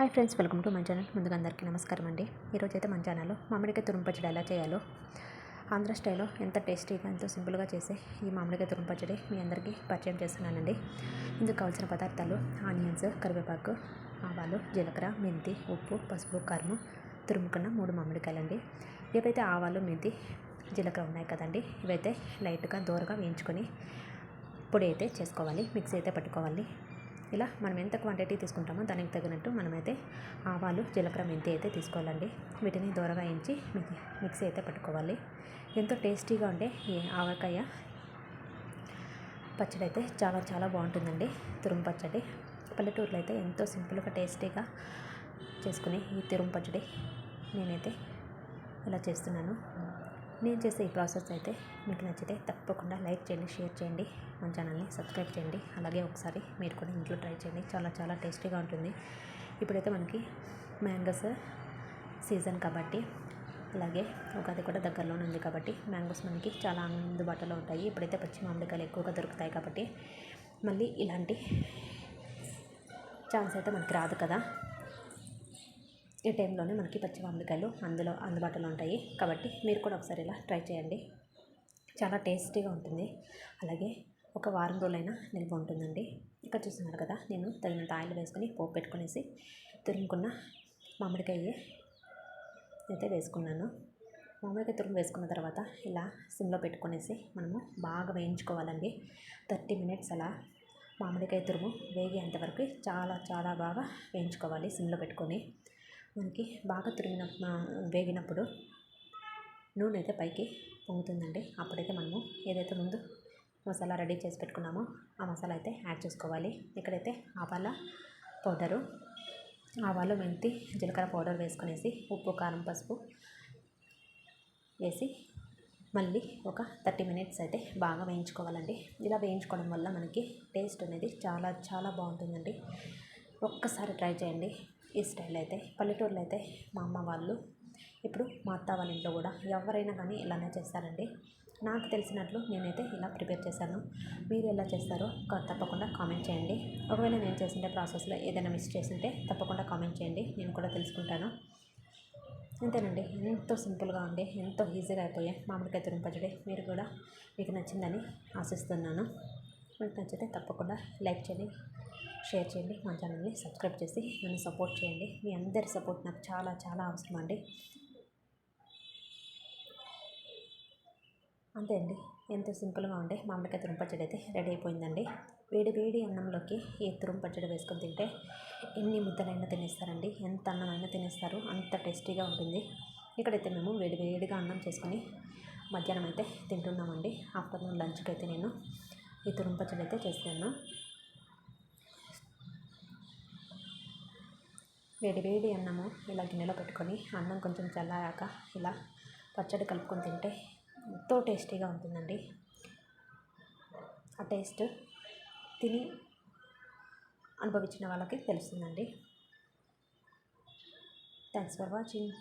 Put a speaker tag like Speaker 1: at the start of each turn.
Speaker 1: Hi friends welcome to మన channel. ముందుగా అందరికీ నమస్కారం అండి. ఈరోజు అయితే మన ఛానల్లో మామిడికాయ తురుము పచ్చడి ఎలా చేయాలో ఆంధ్ర స్టైల్లో ఎంత టేస్టీగా ఎంతో సింపుల్గా చేసే ఈ మామిడికాయ తురుంపచ్చడి మీ అందరికీ పరిచయం చేస్తున్నానండి. ఇందుకు కావాల్సిన పదార్థాలు ఆనియన్స్ కరివేపాకు ఆవాలు జీలకర్ర మెంతి ఉప్పు పసుపు కారము తురుముకున్న మూడు మామిడికాయలండి. ఏవైతే ఆవాలు మెంతి జీలకర్ర ఉన్నాయి కదండి. ఇవైతే లైట్గా దూరగా వేయించుకొని పొడి అయితే చేసుకోవాలి మిక్సీ అయితే పట్టుకోవాలి. ఇలా మనం ఎంత క్వాంటిటీ తీసుకుంటామో దానికి తగినట్టు మనమైతే ఆవాలు జీలకర్ర మెంతి అయితే తీసుకోవాలండి. వీటిని దూరగా వేయించి మిక్సీ అయితే పట్టుకోవాలి. ఎంతో టేస్టీగా ఉండే ఈ ఆవకాయ పచ్చడి అయితే చాలా చాలా బాగుంటుందండి. తురుము పచ్చడి. పల్లెటూరులో అయితే ఎంతో సింపుల్గా టేస్టీగా చేసుకునే ఈ తురుము పచ్చడి నేనైతే ఇలా చేస్తున్నాను. నేను చేసే ఈ ప్రాసెస్ అయితే మీకు నచ్చితే తప్పకుండా లైక్ చేయండి షేర్ చేయండి మన ఛానల్ని సబ్స్క్రైబ్ చేయండి. అలాగే ఒకసారి మీరు కూడా ఇంట్లో ట్రై చేయండి. చాలా చాలా టేస్టీగా ఉంటుంది. ఇప్పుడైతే మనకి మ్యాంగోస్ సీజన్ కాబట్టి అలాగే ఉగాది కూడా దగ్గరలోనే ఉంది కాబట్టి మ్యాంగోస్ మనకి చాలా అందుబాటులో ఉంటాయి. ఇప్పుడైతే పచ్చి మామిడికాయలు ఎక్కువగా దొరుకుతాయి కాబట్టి మళ్ళీ ఇలాంటి ఛాన్స్ అయితే మనకి రాదు కదా. ఈ టైంలోనే మనకి పచ్చి మామిడికాయలు అందులో అందుబాటులో ఉంటాయి. కాబట్టి మీరు కూడా ఒకసారి ఇలా ట్రై చేయండి. చాలా టేస్టీగా ఉంటుంది. అలాగే ఒక వారం రోజులైనా నిల్వ ఉంటుందండి. ఇక్కడ చూస్తున్నారు కదా నేను తగినంత ఆయిల్ వేసుకుని పోపు పెట్టుకునేసి తురుముకున్న మామిడికాయ అయితే వేసుకున్నాను. మామిడికాయ తురుము వేసుకున్న తర్వాత ఇలా సిమ్లో పెట్టుకునేసి మనము బాగా వేయించుకోవాలండి. థర్టీ మినిట్స్ అలా మామిడికాయ తురుము వేగేంతవరకు చాలా చాలా బాగా వేయించుకోవాలి సిమ్లో పెట్టుకొని. మనకి బాగా తురిమిన వేగినప్పుడు నూనె అయితే పైకి పొంగుతుందండి. అప్పుడైతే మనము ఏదైతే ముందు మసాలా రెడీ చేసి పెట్టుకున్నామో ఆ మసాలా అయితే యాడ్ చేసుకోవాలి. ఇక్కడైతే ఆవాల పౌడరు ఆవాలు మెంతి జీలకర్ర పౌడర్ వేసుకునేసి ఉప్పు కారం పసుపు వేసి మళ్ళీ ఒక థర్టీ మినిట్స్ అయితే బాగా వేయించుకోవాలండి. ఇలా వేయించుకోవడం వల్ల మనకి టేస్ట్ అనేది చాలా చాలా బాగుంటుందండి. ఒక్కసారి ట్రై చేయండి. ఈ స్టైల్ అయితే పల్లెటూరులో అయితే మా అమ్మ వాళ్ళు ఇప్పుడు మా అత్త వాళ్ళ ఇంట్లో కూడా ఎవరైనా కానీ ఇలానే చేస్తారండి. నాకు తెలిసినట్లు నేనైతే ఇలా ప్రిపేర్ చేశాను. మీరు ఎలా చేస్తారో తప్పకుండా కామెంట్ చేయండి. ఒకవేళ నేను చేస్తుంటే ప్రాసెస్లో ఏదైనా మిస్ చేసింటే తప్పకుండా కామెంట్ చేయండి. నేను కూడా తెలుసుకుంటాను. అంతేనండి. ఎంతో సింపుల్గా ఉండి ఎంతో ఈజీగా అయిపోయాయి మామిడికాయ తురుము పచ్చడి మీరు కూడా మీకు నచ్చిందని ఆశిస్తున్నాను. మీకు నచ్చితే తప్పకుండా లైక్ చేయండి. షేర్ చేయండి మా ఛానల్ని సబ్స్క్రైబ్ చేసి నన్ను సపోర్ట్ చేయండి. మీ అందరి సపోర్ట్ నాకు చాలా చాలా అవసరం అండి. అంతే అండి. ఎంతో సింపుల్గా ఉండే మామిడికాయ తురుము పచ్చడి అయితే రెడీ అయిపోయిందండి. వేడి వేడి అన్నంలోకి ఈ తురుము పచ్చడి వేసుకొని తింటే ఎన్ని ముద్దలైనా తినేస్తారండి. ఎంత అన్నమైనా తినేస్తారు. అంత టేస్టీగా ఉంటుంది. ఇక్కడైతే మేము వేడి వేడిగా అన్నం చేసుకొని మధ్యాహ్నం అయితే తింటున్నామండి. ఆఫ్టర్నూన్ లంచ్కి అయితే నేను ఈ తురుము పచ్చడి అయితే చేస్తాను వేడి వేడి అన్నము ఇలా గిన్నెలో పెట్టుకొని అన్నం కొంచెం చల్లారాక ఇలా పచ్చడి కలుపుకొని తింటే ఎంతో టేస్టీగా ఉంటుందండి. ఆ టేస్ట్ తిని అనుభవించిన వాళ్ళకి తెలుస్తుందండి. Thanks for watching